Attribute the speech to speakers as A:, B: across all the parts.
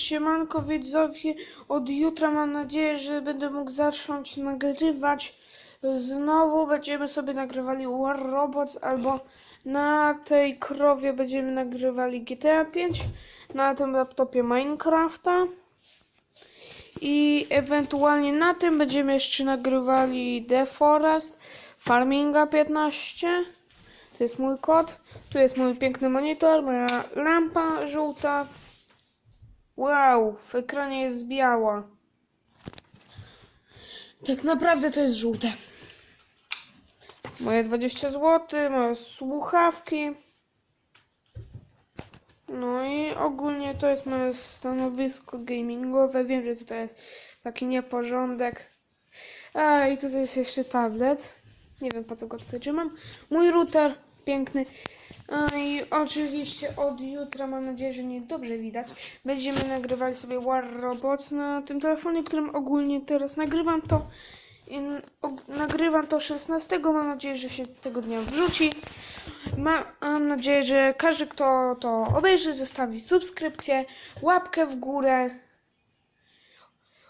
A: siemanko widzowie, od jutra mam nadzieję, że będę mógł zacząć nagrywać. Znowu będziemy sobie nagrywali War Robots albo na tej krowie będziemy nagrywali GTA 5, na tym laptopie Minecrafta. I ewentualnie na tym będziemy jeszcze nagrywali The Forest, Farminga 15. To jest mój kod. Tu jest mój piękny monitor, moja lampa żółta. Wow, w ekranie jest biała. Tak naprawdę to jest żółte. Moje 20 zł, moje słuchawki. No i ogólnie to jest moje stanowisko gamingowe. Wiem, że tutaj jest taki nieporządek. A i tutaj jest jeszcze tablet. Nie wiem po co go tutaj trzymam. Mój router piękny. A i oczywiście od jutra mam nadzieję, że mnie dobrze widać. Będziemy nagrywali sobie War Robots na tym telefonie, którym ogólnie teraz nagrywam to. Nagrywam to 16. Mam nadzieję, że się tego dnia wrzuci. Ma, mam nadzieję, że każdy, kto to obejrzy, zostawi subskrypcję, łapkę w górę.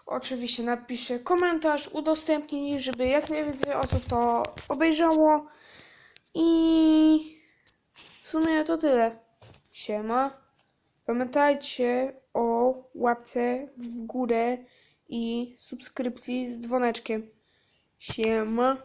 A: Oczywiście napisze komentarz, udostępnij, żeby jak najwięcej osób to obejrzało. I sumie to tyle. Siema. Pamiętajcie o łapce w górę i subskrypcji z dzwoneczkiem. Siema.